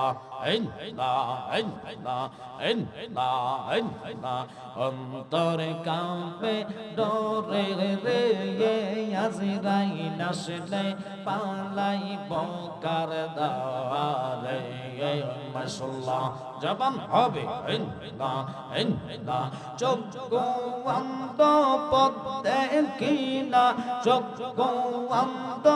Ah. অন্তরে কাঁপে, ডরে রে আজিরাইল আসলে পালাই বকার দারে মাশাল্লাহ জবান হবে। চোখ অন্ধ পদ্মে কিনা চোখ অন্ধ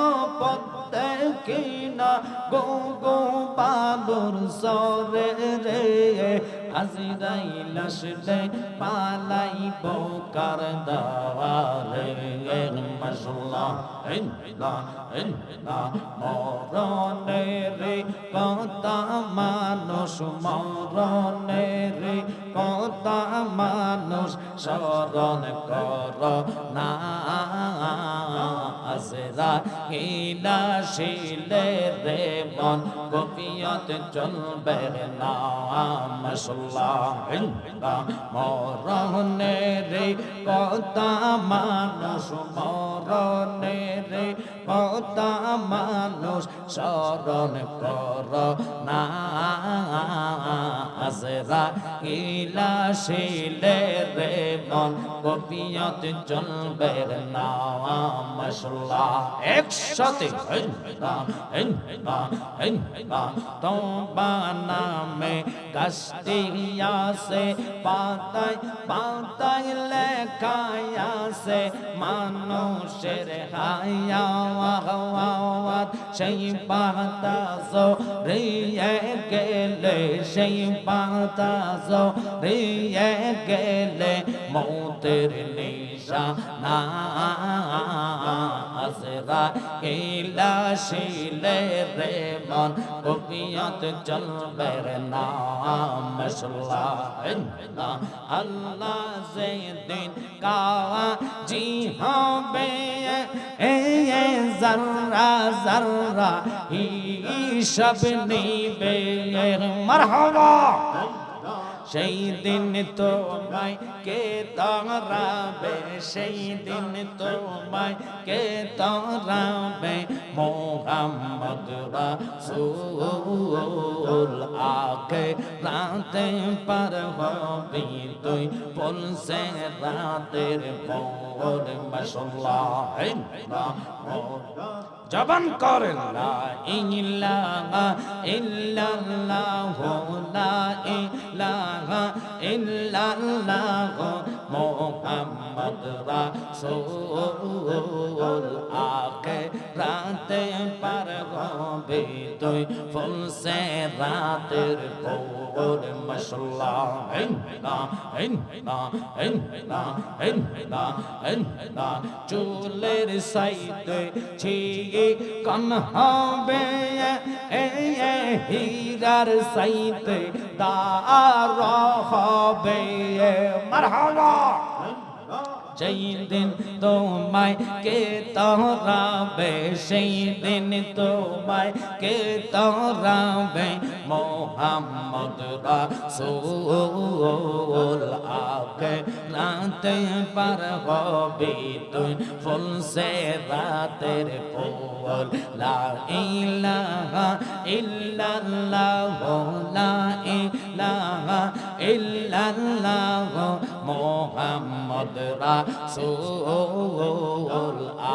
পদ্মে কিনা, গো গো বাদুর সরে রে আজিরাইল আসলে পালাই বকার দারে মাশাল্লাহ মরণে রে কথা মানুষ মরণে রে কথা মানুষ স্মরণ কর না আজরা হিলা শিলে রে মন গোপিয়ত চলবে না মশাল্লাহ মরণে রে কথা মানুষ মরণে রে কথা মানুষ স্মরণ কর না। আজরা ইলা শিলে রে মন গোপিয়ত চলবে না মশলা একসাথে তোমা নামে কাস্টিয়া সে পাতায় পাতায় লেখায়াছে মানুষের হায়া সেই পাতা রিয়ে গেলে, সেই পাতা রিয়ে গেলে মৌতের নিশা না আসরা ইলা শিলে রে মন কবিয়ত চলবে রে নাম মশলা আল্লাহ যে দিন কাওয়া জি হবে জর্রা জর্রা হিসাব নিবে মারহাবা। সেই দিন তোমায় কে তারাবে সেই দিন তোমায় কে তারাবে মোহাম্মদ রাসূল আকে রাতে পার হবি তুই পলসে রাতের পর মাশাল্লাহ জবান করেন। লা ইলাহা ইল্লাল্লাহ লা ইলাহা ইল্লাল্লাহ মুহাম্মদ রাসূল আকে রাতে পার হবে তুই ফুল সে রাতের পর মাশাল্লাহ চুলের সাইতে ছিয়ে কন হবে হীরার সাইতে দার হবে মারহাবা সেই দিন তোমায় কে তরাবে সেই দিন তোমায় কে তরাবে মোহাম্মদ রাসূল। আকে রাতে পার হবে তুই, ফুল সে রাতের ফুল। লা ইলাহা ইল্লাল্লাহ, লা ইলাহা ইল্লাল্লাহ। মোহাম্মদ রাসূল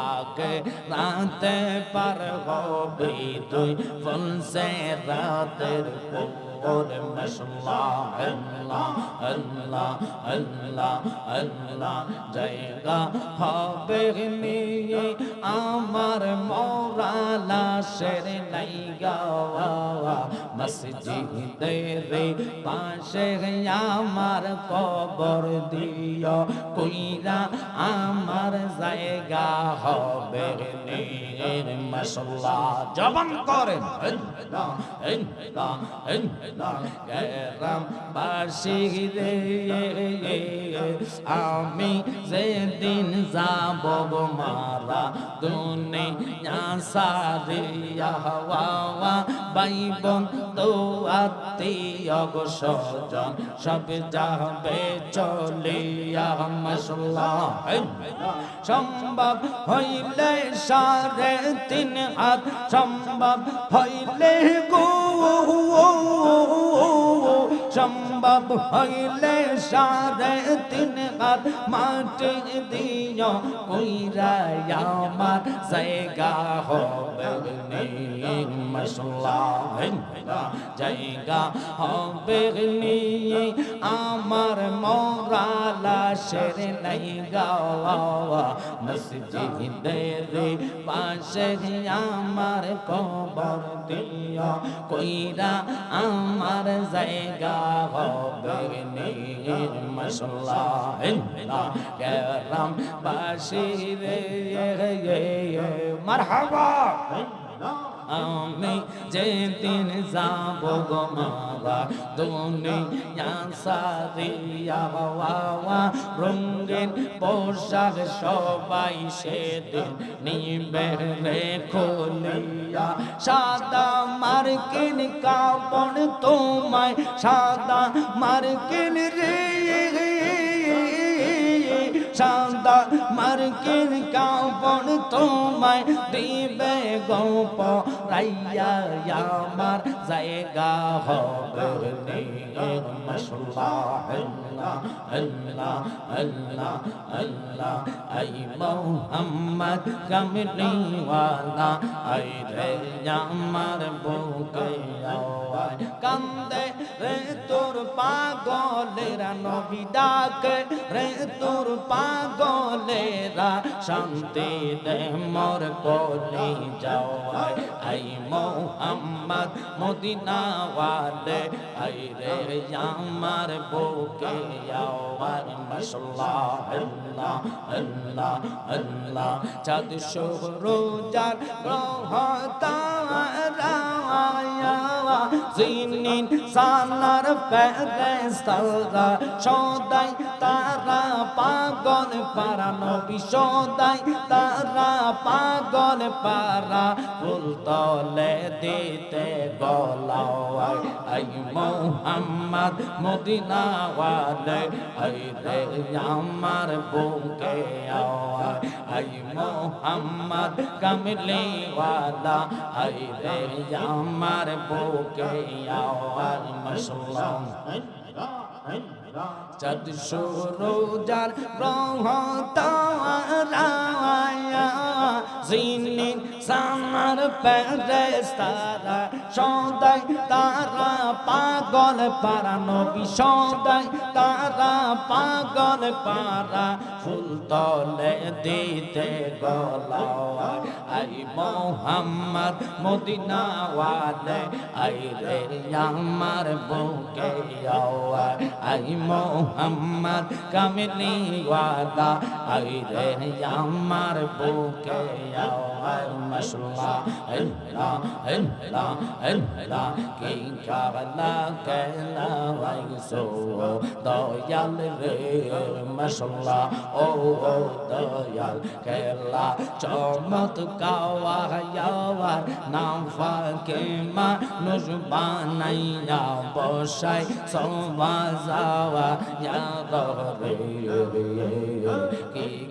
আগে রাতে পার হবে তুই ফুল সে রাতের ফুল মাশাল্লাহ আল্লাহ আল্লাহ আল্লাহ আল্লাহ জায়গা হবে নিয়ে আমার মৌরালা শের নাই গাওয়া মসজিদের পাশে আমার কবর দিও কইরা আমার জায়গা হবে নিয়ে মাশাল্লাহ জবান করেন গেরাম বাসি রে আমি যেদিন যাব মারা, দুনিয়া সারিয়া হওয়া ভাই বন্ধু আত্মীয় গো সব যাবে চলিয়া মশলা সম্ভব হইলে সাড়ে তিন হাত, সম্ভব হইলে গো oh, oh, oh. সম্ভব হইলে সাড়ে তিন হাত মাটি দিও কইরা আমার জায়গা হবে মশলা জায়গা হবে নিয়ে আমার মরালা শের নাই গাওয়া মসজিদের পাশে আমার কবর দিয়া, কইরা আমার জায়গা হবে মশলা গরম বাসির মারহাবা আমি যেদিন যাব গো মারা দুনিয়া সারিয়া বাবা, রঙিন পোশাক সবাই সেদিন নিবে রে খুলিয়া। সাদা মার্কিন কাপড় তোমায়, সাদা মার্কিন রে, সাদা মার্কিন কাপড় তোমায়। দিবে গোপ রাইয়া আমার জায়গা হবে মশলা আল্লাহ আল্লাহ আল্লাহ আই মোহাম্মদ কামলি ওয়ালা আই রে আমার বুকে আওয়াজ কান্দে রে তোর পাগলেরা নবী ডাকে রে শান্তি দে মোর কোলে যাওয়ায় আই মোহাম্মদ মদিনা ওয়ালে আই রে আমার বুকে চাঁদ শুরুজার গ্রহ তারা জিনিন সালার ফেরেস্তারা সদাই তারা পাগল পারা নবী সদাই, তারা পাগল পারা ফুল তলে দিতে গলাওয়াই আই মোহাম্মদ মদিনা ওয়ালে আই রে আমার বুকে আওয়াই আই মোহাম্মদ কামলি ওয়ালা আই রে আমার বুকে আওয়াজ মশলা চাঁদ সূরজার গ্রহ তারা জিনিন সামার ফেরেস্তারা সদাই তারা পাগল পারা নবী সদাই তারা পাগল পারা ফুল তলে দিতে গলাওয়া আই মোহাম্মদ মদিনা ওয়ালে আই রে আমার বুকে আই মোহাম্মদ কামিলি ওয়ালা আই রে আমার বুকে আওয়া মশলা আল্লাহ আল্লাহ আল্লাহ কি কাবলা কেলা ওয়াইসো দয়াল রে মশলা ও ও দয়াল কেলা চমৎ কাওয়া ইয়াওয়ার নাম ফাকে মানুষ বানাইয়া বসাই সমাজাওয়া ইয়াদ রে কি কালা কেলাইসো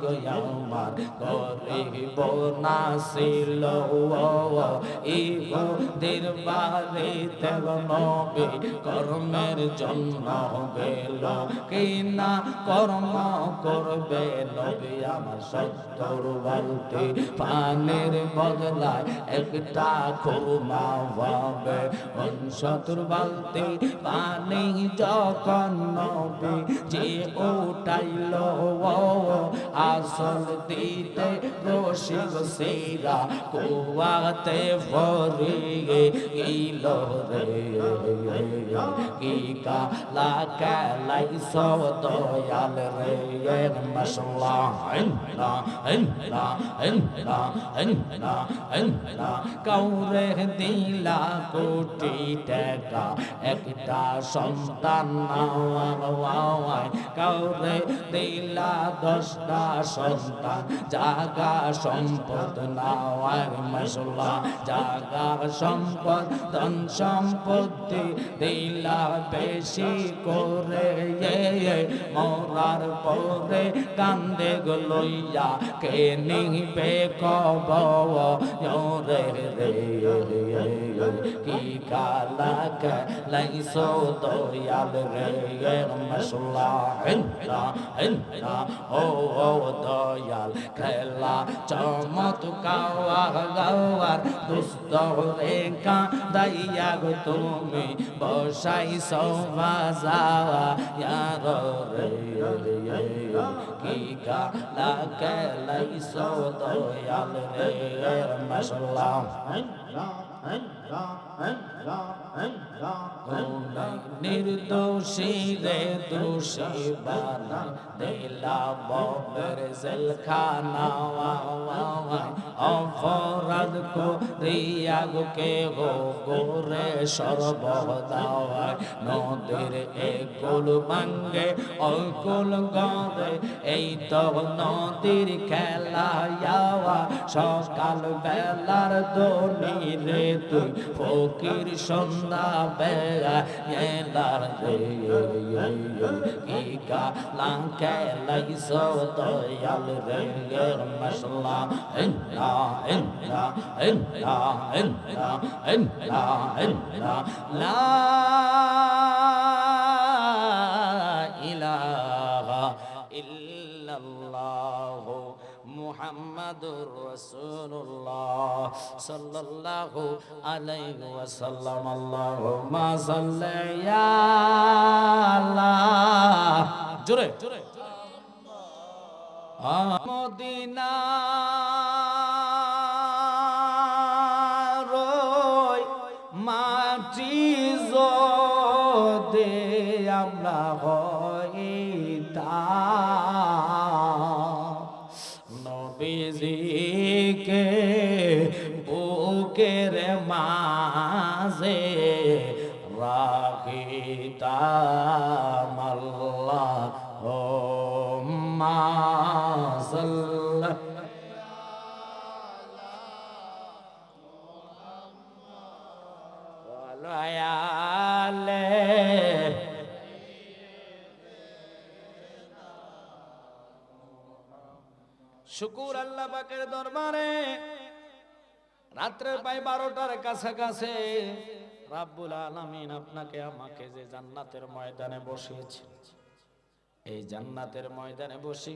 গো আমার না ছিল ইহুদের বারে তেল নবে, কর্মের জন্ম গেল কি না কর্ম করবে নবে আমার সত্তর বালতি। পানের বদলায় একটা খুমা পাবে সত্তর বালতি পানি যখন নবে যে উঠাইল। আসল দিতে রসিক সেরা, কুয়াতে ভরে গেল রে। কি কালা কালাই সব দয়াল রে। মশলা না না না না না কাউরে দিলা কোটি টাকা, একটা সন্তান নাওয়ায় কাউরে দিলা দশটা সন্তান, জাগা সম্পদ নাওয়ায় মশলা, জাগা সম্পদ, ধন সম্পত্তি দিলা বেশি করে। মরার পরে কান্দে গলইয়া কে নিবে কব রে কি কালা লাইসো দয়াল রে? মশলা হেন্না, ও ও দয়াল খেলা চমৎ কাওয়া গাওয়ার দুস্ত রে কা দাইয়া গো তুমি বসাই সবাজাওয়া ইয়ার রে কি কালা লাইসো দয়াল রে মশলা নির্দোষী রে দোষী বানা দিলা ববের জেলখানা। অপরাধ কো রিয়া কে গো গোরে সর্বদাওয়ায় নদীর একুল ভাঙ্গে অকুল গড়ে। এই তো নদীর খেলা সকাল বেলার দোনি রে তুই ফকির সন্ধ্যা বেলা এলার রে কি কালা খেলাইছ দয়াল রে মশলা এন্না এন্না এন্না এন্না এন্না এন্না লা ইলাহা মুহাম্মাদুর রাসূলুল্লাহ সাল্লাল্লাহু আলাইহি ওয়াসাল্লাম। আল্লাহুম্মা সাল্লি আল্লাহ জোরে। মদিনা মাটি দে আমরা হইতা আল্লাহ মাসাল্লাহ ওয়ালায়ালে শুকুর আল্লাহ পাকের দরবারে রাত্রে প্রায় বারোটার কাছাকাছি রাব্বুল আলামিন আপনাকে আমাকে যে জান্নাতের ময়দানে বসিয়েছে এই জান্নাতের ময়দানে বসি